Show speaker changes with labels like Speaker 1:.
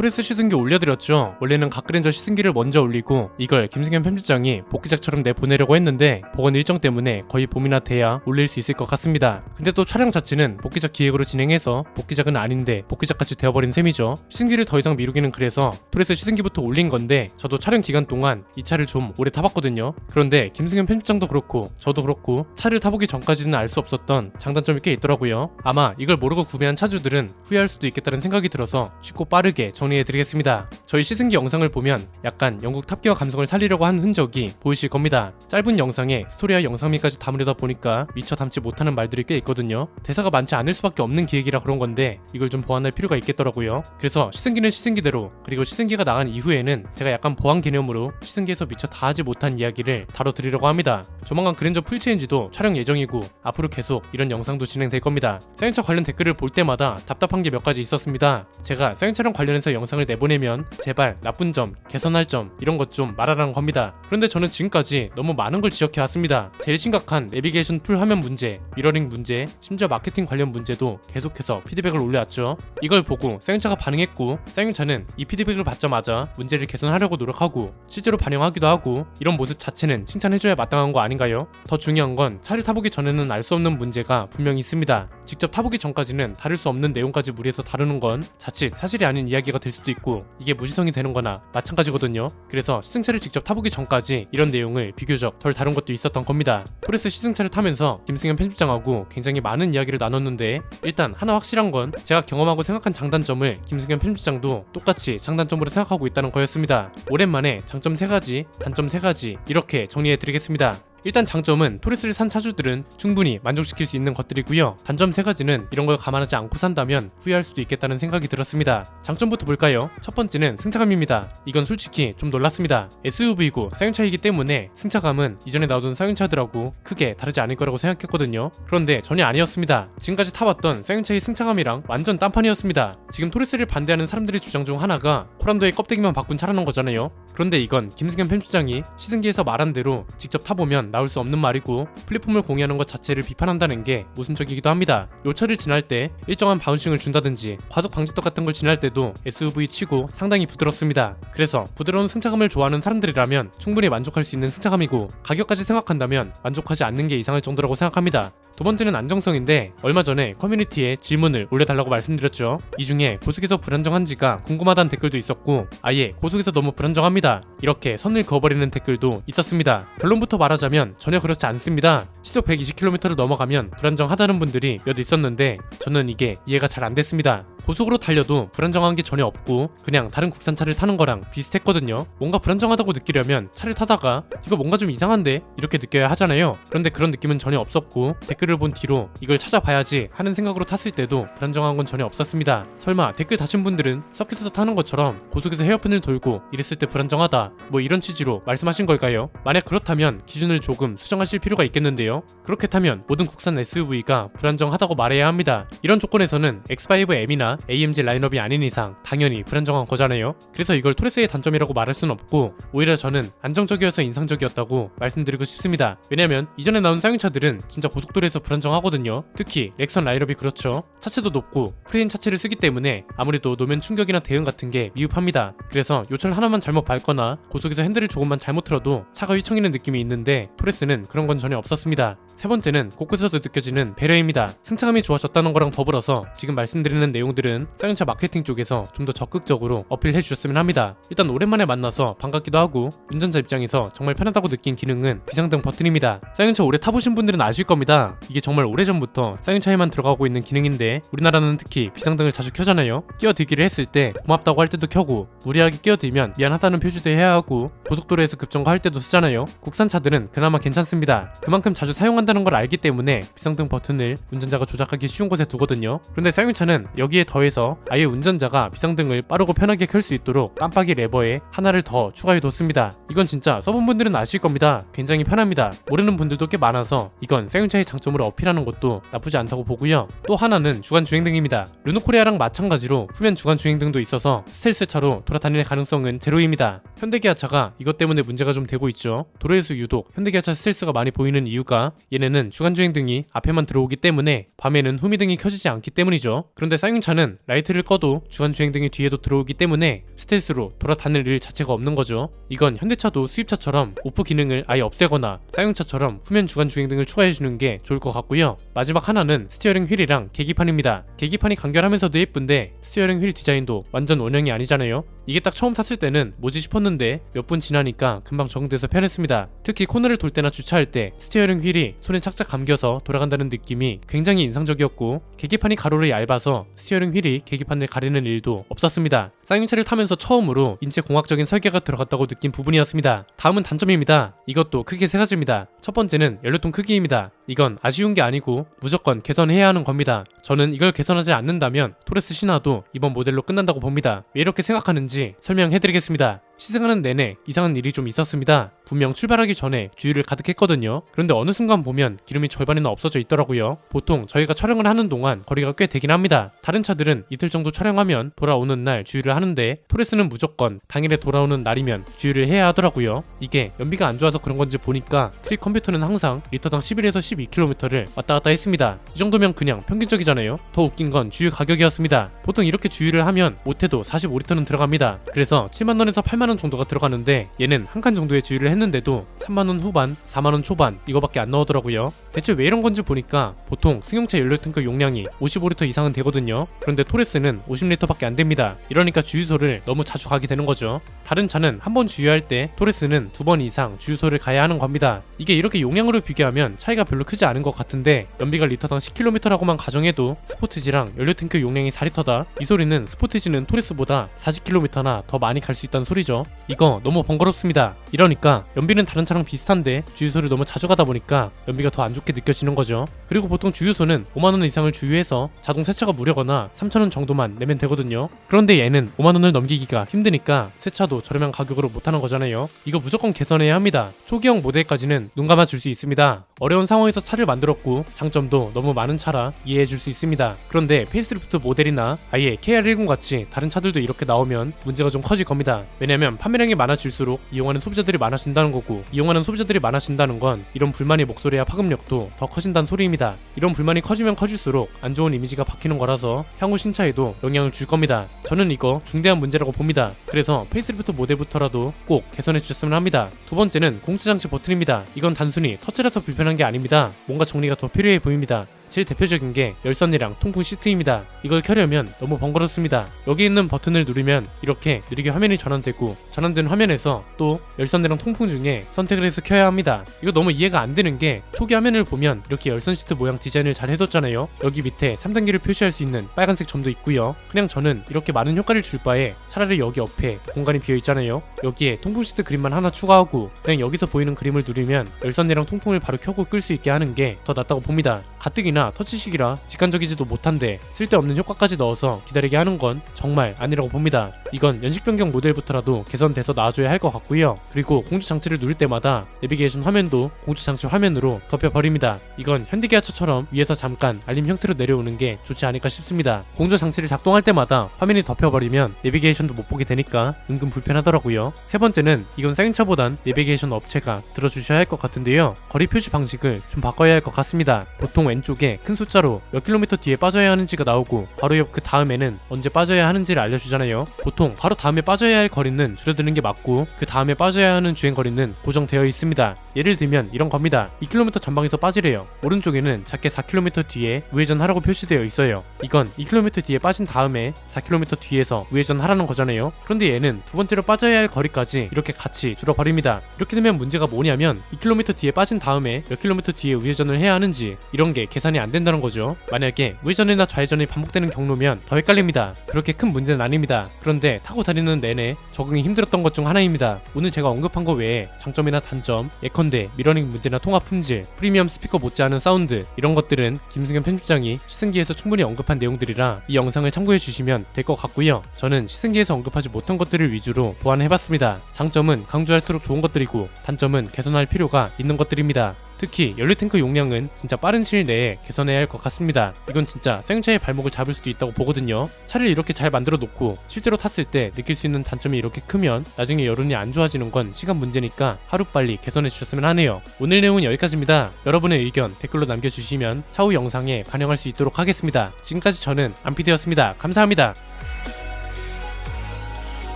Speaker 1: 토레스 시승기 올려드렸죠. 원래는 각그랜저 시승기를 먼저 올리고 이걸 김승현 편집장이 복귀작처럼 내보내려고 했는데 보건 일정 때문에 거의 봄이나 돼야 올릴 수 있을 것 같습니다. 근데 또 촬영 자체는 복귀작 기획으로 진행해서 복귀작은 아닌데 복귀작같이 되어버린 셈이죠. 시승기를 더 이상 미루기는 그래서 토레스 시승기부터 올린 건데 저도 촬영 기간 동안 이 차를 좀 오래 타봤거든요. 그런데 김승현 편집장도 그렇고 저도 그렇고 차를 타보기 전까지는 알 수 없었던 장단점이 꽤 있더라고요. 아마 이걸 모르고 구매한 차주들은 후회할 수도 있겠다는 생각이 들어서 쉽고 빠르게 정 리해드리겠습니다. 저희 시승기 영상을 보면 약간 영국 탑기어 감성을 살리려고 한 흔적이 보이실 겁니다. 짧은 영상에 스토리와 영상미까지 담으려다 보니까 미처 담지 못하는 말들이 꽤 있거든요. 대사가 많지 않을 수밖에 없는 기획이라 그런 건데 이걸 좀 보완할 필요가 있겠더라고요. 그래서 시승기는 시승기대로 그리고 시승기가 나간 이후에는 제가 약간 보완 개념으로 시승기에서 미처 다 하지 못한 이야기를 다뤄드리려고 합니다. 조만간 그랜저 풀체인지도 촬영 예정이고 앞으로 계속 이런 영상도 진행될 겁니다. 사연차 관련 댓글을 볼 때마다 답답한 게 몇 가지 있었습니다. 제가 사연차랑 관련해서 영상을 내보내면 제발 나쁜 점, 개선할 점 이런 것 좀 말하라는 겁니다. 그런데 저는 지금까지 너무 많은 걸 지적해 왔습니다. 제일 심각한 내비게이션 풀 화면 문제, 미러링 문제, 심지어 마케팅 관련 문제도 계속해서 피드백을 올려왔죠. 이걸 보고 사연차가 반응했고 사연차는 이 피드백을 받자마자 문제를 개선하려고 노력하고 실제로 반영하기도 하고 이런 모습 자체는 칭찬해줘야 마땅한 거 아닌가요? 더 중요한 건 차를 타보기 전에는 알 수 없는 문제가 분명히 있습니다. 직접 타보기 전까지는 다룰 수 없는 내용까지 무리해서 다루는 건 자칫 사실이 아닌 이야기가 될 수도 있고 이게 무지성이 되는 거나 마찬가지거든요. 그래서 시승차를 직접 타보기 전까지 이런 내용을 비교적 덜 다룬 것도 있었던 겁니다. 토레스 시승차를 타면서 김승현 편집장하고 굉장히 많은 이야기를 나눴는데 일단 하나 확실한 건 제가 경험하고 생각한 장단점을 김승현 편집장도 똑같이 장단점으로 생각하고 있다는 거였습니다. 오랜만에 장점 3가지, 단점 3가지 이렇게 정리해 드리겠습니다. 일단 장점은 토레스를 산 차주들은 충분히 만족시킬 수 있는 것들이고요. 단점 세 가지는 이런 걸 감안하지 않고 산다면 후회할 수도 있겠다는 생각이 들었습니다. 장점부터 볼까요? 첫 번째는 승차감입니다. 이건 솔직히 좀 놀랐습니다. SUV고 사용차이기 때문에 승차감은 이전에 나오던 사용차들하고 크게 다르지 않을 거라고 생각했거든요. 그런데 전혀 아니었습니다. 지금까지 타봤던 사용차의 승차감이랑 완전 딴판이었습니다. 지금 토레스를 반대하는 사람들의 주장 중 하나가 코란도의 껍데기만 바꾼 차라는 거잖아요. 그런데 이건 김승현 편집장이 시승기에서 말한 대로 직접 타보면 나올 수 없는 말이고 플랫폼을 공유하는 것 자체를 비판한다는 게 모순적이기도 합니다. 요 차를 지날 때 일정한 바운싱을 준다든지 과속 방지턱 같은 걸 지날 때도 SUV 치고 상당히 부드럽습니다. 그래서 부드러운 승차감을 좋아하는 사람들이라면 충분히 만족할 수 있는 승차감이고 가격까지 생각한다면 만족하지 않는 게 이상할 정도라고 생각합니다. 두 번째는 안정성인데 얼마 전에 커뮤니티에 질문을 올려달라고 말씀드렸죠. 이 중에 고속에서 불안정한지가 궁금하다는 댓글도 있었고 아예 고속에서 너무 불안정합니다. 이렇게 선을 그어버리는 댓글도 있었습니다. 결론부터 말하자면 전혀 그렇지 않습니다. 시속 120km를 넘어가면 불안정하다는 분들이 몇 있었는데 저는 이게 이해가 잘 안 됐습니다. 고속으로 달려도 불안정한 게 전혀 없고 그냥 다른 국산차를 타는 거랑 비슷했거든요. 뭔가 불안정하다고 느끼려면 차를 타다가 이거 뭔가 좀 이상한데 이렇게 느껴야 하잖아요. 그런데 그런 느낌은 전혀 없었고 댓글을 본 뒤로 이걸 찾아봐야지 하는 생각으로 탔을 때도 불안정한 건 전혀 없었습니다. 설마 댓글 다신 분들은 서킷에서 타는 것처럼 고속에서 헤어핀을 돌고 이랬을 때 불안정하다 뭐 이런 취지로 말씀하신 걸까요? 만약 그렇다면 기준을 조금 수정하실 필요가 있겠는데요. 그렇게 타면 모든 국산 SUV가 불안정하다고 말해야 합니다. 이런 조건에서는 X5M이나 AMG 라인업이 아닌 이상 당연히 불안정한 거잖아요. 그래서 이걸 토레스의 단점이라고 말할 순 없고 오히려 저는 안정적이어서 인상적이었다고 말씀드리고 싶습니다. 왜냐면 이전에 나온 사용차들은 진짜 고속도로에서 불안정하거든요. 특히 렉선 라인업이 그렇죠. 차체도 높고 프레임 차체를 쓰기 때문에 아무래도 노면 충격이나 대응 같은 게 미흡합니다. 그래서 요철 하나만 잘못 밟거나 고속에서 핸들을 조금만 잘못 틀어도 차가 휘청이는 느낌이 있는데 토레스는 그런 건 전혀 없었습니다. 세 번째는 곳곳에서 느껴지는 배려입니다. 승차감이 좋아졌다는 거랑 더불어서 지금 말씀드리는 내용들 은 사용차 마케팅 쪽에서 좀 더 적극적으로 어필해 주셨으면 합니다. 일단 오랜만에 만나서 반갑기도 하고 운전자 입장에서 정말 편하다고 느낀 기능은 비상등 버튼입니다. 사용차 오래 타보신 분들은 아실 겁니다. 이게 정말 오래전부터 사용차에만 들어가고 있는 기능인데 우리나라는 특히 비상등을 자주 켜잖아요. 끼어들기를 했을 때 고맙다고 할 때도 켜고 무리하게 끼어들면 미안하다는 표시도 해야 하고 고속도로에서 급정거 할 때도 쓰잖아요. 국산 차들은 그나마 괜찮습니다. 그만큼 자주 사용한다는 걸 알기 때문에 비상등 버튼을 운전자가 조작하기 쉬운 곳에 두거든요. 그런데 사용차는 여기에 더해서 아예 운전자가 비상등을 빠르고 편하게 켤 수 있도록 깜빡이 레버에 하나를 더 추가해 뒀습니다. 이건 진짜 써본 분들은 아실 겁니다. 굉장히 편합니다. 모르는 분들도 꽤 많아서 이건 사용차의 장점 장점으로 어필하는 것도 나쁘지 않다고 보고요. 또 하나는 주간 주행등입니다. 르노코리아랑 마찬가지로 후면 주간 주행등도 있어서 스텔스 차로 돌아다닐 가능성은 제로입니다. 현대기아차가 이것 때문에 문제가 좀 되고 있죠. 도로에서 유독 현대기아차 스텔스가 많이 보이는 이유가 얘네는 주간 주행등이 앞에만 들어오기 때문에 밤에는 후미등이 켜지지 않기 때문이죠. 그런데 쌍용차는 라이트를 꺼도 주간 주행등이 뒤에도 들어오기 때문에 스텔스로 돌아다닐 일 자체가 없는 거죠. 이건 현대차도 수입차처럼 오프 기능을 아예 없애거나 쌍용차처럼 후면 주간 주행등을 추가해주는 게 좋을 것 같고요. 마지막 하나는 스티어링 휠이랑 계기판입니다. 계기판이 간결하면서도 예쁜데 스티어링 휠 디자인도 완전 원형이 아니잖아요. 이게 딱 처음 탔을 때는 뭐지 싶었는데 몇 분 지나니까 금방 적응돼서 편했습니다. 특히 코너를 돌 때나 주차할 때 스티어링 휠이 손에 착착 감겨서 돌아간다는 느낌이 굉장히 인상적이었고 계기판이 가로로 얇아서 스티어링 휠이 계기판을 가리는 일도 없었습니다. 쌍용차를 타면서 처음으로 인체 공학적인 설계가 들어갔다고 느낀 부분이었습니다. 다음은 단점입니다. 이것도 크게 세 가지입니다. 첫 번째는 연료통 크기입니다. 이건 아쉬운 게 아니고 무조건 개선해야 하는 겁니다. 저는 이걸 개선하지 않는다면 토레스 신화도 이번 모델로 끝난다고 봅니다. 왜 이렇게 생각하는지 설명해드리겠습니다. 시승하는 내내 이상한 일이 좀 있었습니다. 분명 출발하기 전에 주유를 가득했거든요. 그런데 어느 순간 보면 기름이 절반이나 없어져 있더라고요. 보통 저희가 촬영을 하는 동안 거리가 꽤 되긴 합니다. 다른 차들은 이틀 정도 촬영하면 돌아오는 날 주유를 하는데 토레스는 무조건 당일에 돌아오는 날이면 주유를 해야 하더라고요. 이게 연비가 안 좋아서 그런 건지 보니까 트릭 컴퓨터는 항상 리터당 11에서 12km를 왔다 갔다 했습니다. 이 정도면 그냥 평균적이잖아요. 더 웃긴 건 주유 가격이었습니다. 보통 이렇게 주유를 하면 못해도 45리터는 들어갑니다. 그래서 7만원에서 8만원 정도가 들어가는데 얘는 한 칸 정도의 주유를 했는데도 3만원 후반, 4만원 초반 이거밖에 안 나오더라고요. 대체 왜 이런 건지 보니까 보통 승용차 연료 탱크 용량이 55리터 이상은 되거든요. 그런데 토레스는 50리터밖에 안 됩니다. 이러니까 주유소를 너무 자주 가게 되는 거죠. 다른 차는 한 번 주유할 때 토레스는 두 번 이상 주유소를 가야 하는 겁니다. 이게 이렇게 용량으로 비교하면 차이가 별로 크지 않은 것 같은데 연비가 리터당 10km라고만 가정해도 스포티지랑 연료 탱크 용량이 4리터다. 이 소리는 스포티지는 토레스보다 40km나 더 많이 갈 수 있다는 소리죠. 이거 너무 번거롭습니다. 이러니까 연비는 다른 차랑 비슷한데 주유소를 너무 자주 가다 보니까 연비가 더 안 좋게 느껴지는 거죠. 그리고 보통 주유소는 5만원 이상을 주유해서 자동 세차가 무료거나 3천원 정도만 내면 되거든요. 그런데 얘는 5만원을 넘기기가 힘드니까 세차도 저렴한 가격으로 못하는 거잖아요. 이거 무조건 개선해야 합니다. 초기형 모델까지는 눈 감아 줄 수 있습니다. 어려운 상황에서 차를 만들었고 장점도 너무 많은 차라 이해해 줄 수 있습니다. 그런데 페이스리프트 모델이나 아예 KR10 같이 다른 차들도 이렇게 나오면 문제가 좀 커질 겁니다. 왜냐면 판매량이 많아질수록 이용하는 소비자들이 많아진다는 거고 이용하는 소비자들이 많아진다는 건 이런 불만의 목소리와 파급력도 더 커진다는 소리입니다. 이런 불만이 커지면 커질수록 안 좋은 이미지가 박히는 거라서 향후 신차에도 영향을 줄 겁니다. 저는 이거 중대한 문제라고 봅니다. 그래서 페이스리프트 모델부터라도 꼭 개선해 주셨으면 합니다. 두 번째는 공투장치 버튼입니다. 이건 단순히 터치라서 불편한 게 아닙니다. 뭔가 정리가 더 필요해 보입니다. 제일 대표적인 게 열선이랑 통풍 시트입니다. 이걸 켜려면 너무 번거롭습니다. 여기 있는 버튼을 누르면 이렇게 느리게 화면이 전환되고 전환된 화면에서 또 열선이랑 통풍 중에 선택을 해서 켜야 합니다. 이거 너무 이해가 안 되는 게 초기 화면을 보면 이렇게 열선 시트 모양 디자인을 잘 해뒀잖아요. 여기 밑에 3단계를 표시할 수 있는 빨간색 점도 있고요. 그냥 저는 이렇게 많은 효과를 줄 바에 차라리 여기 옆에 공간이 비어 있잖아요. 여기에 통풍 시트 그림만 하나 추가하고 그냥 여기서 보이는 그림을 누르면 열선이랑 통풍을 바로 켜고 끌 수 있게 하는 게 더 낫다고 봅니다. 가뜩이나 터치식이라 직관적이지도 못한데 쓸데없는 효과까지 넣어서 기다리게 하는 건 정말 아니라고 봅니다. 이건 연식 변경 모델부터라도 개선돼서 나와줘야 할 것 같고요. 그리고 공조 장치를 누를 때마다 내비게이션 화면도 공조 장치 화면으로 덮여버립니다. 이건 현대기아차처럼 위에서 잠깐 알림 형태로 내려오는 게 좋지 않을까 싶습니다. 공조 장치를 작동할 때마다 화면이 덮여버리면 내비게이션도 못 보게 되니까 은근 불편하더라고요. 세 번째는 이건 쌍용차보단 내비게이션 업체가 들어주셔야 할 것 같은데요. 거리 표시 방식을 좀 바꿔야 할 것 같습니다. 보통 왼쪽에 큰 숫자로 몇 킬로미터 뒤에 빠져야 하는지가 나오고 바로 옆 그 다음에는 언제 빠져야 하는지를 알려주잖아요. 보통 바로 다음에 빠져야 할 거리는 줄어드는 게 맞고 그 다음에 빠져야 하는 주행 거리는 고정되어 있습니다. 예를 들면 이런 겁니다. 2km 전방에서 빠지래요. 오른쪽에는 작게 4km 뒤에 우회전하라고 표시되어 있어요. 이건 2km 뒤에 빠진 다음에 4km 뒤에서 우회전하라는 거잖아요. 그런데 얘는 두 번째로 빠져야 할 거리까지 이렇게 같이 줄어버립니다. 이렇게 되면 문제가 뭐냐면 2km 뒤에 빠진 다음에 몇 킬로미터 뒤에 우회전을 해야 하는지 이런 게 계산이 안 된다는 거죠. 만약에 우회전이나 좌회전이 반복되는 경로면 더 헷갈립니다. 그렇게 큰 문제는 아닙니다. 그런데 타고 다니는 내내 적응이 힘들었던 것 중 하나입니다. 오늘 제가 언급한 거 외에 장점이나 단점, 예컨대 미러닝 문제나 통화 품질, 프리미엄 스피커 못지않은 사운드 이런 것들은 김승현 편집장이 시승기에서 충분히 언급한 내용들이라 이 영상을 참고해 주시면 될 것 같고요. 저는 시승기에서 언급하지 못한 것들을 위주로 보완해봤습니다. 장점은 강조할수록 좋은 것들이고 단점은 개선할 필요가 있는 것들입니다. 특히 연료 탱크 용량은 진짜 빠른 시일 내에 개선해야 할 것 같습니다. 이건 진짜 생차의 발목을 잡을 수도 있다고 보거든요. 차를 이렇게 잘 만들어 놓고 실제로 탔을 때 느낄 수 있는 단점이 이렇게 크면 나중에 여론이 안 좋아지는 건 시간 문제니까 하루빨리 개선해 주셨으면 하네요. 오늘 내용은 여기까지입니다. 여러분의 의견 댓글로 남겨주시면 차후 영상에 반영할 수 있도록 하겠습니다. 지금까지 저는 안피디였습니다. 감사합니다.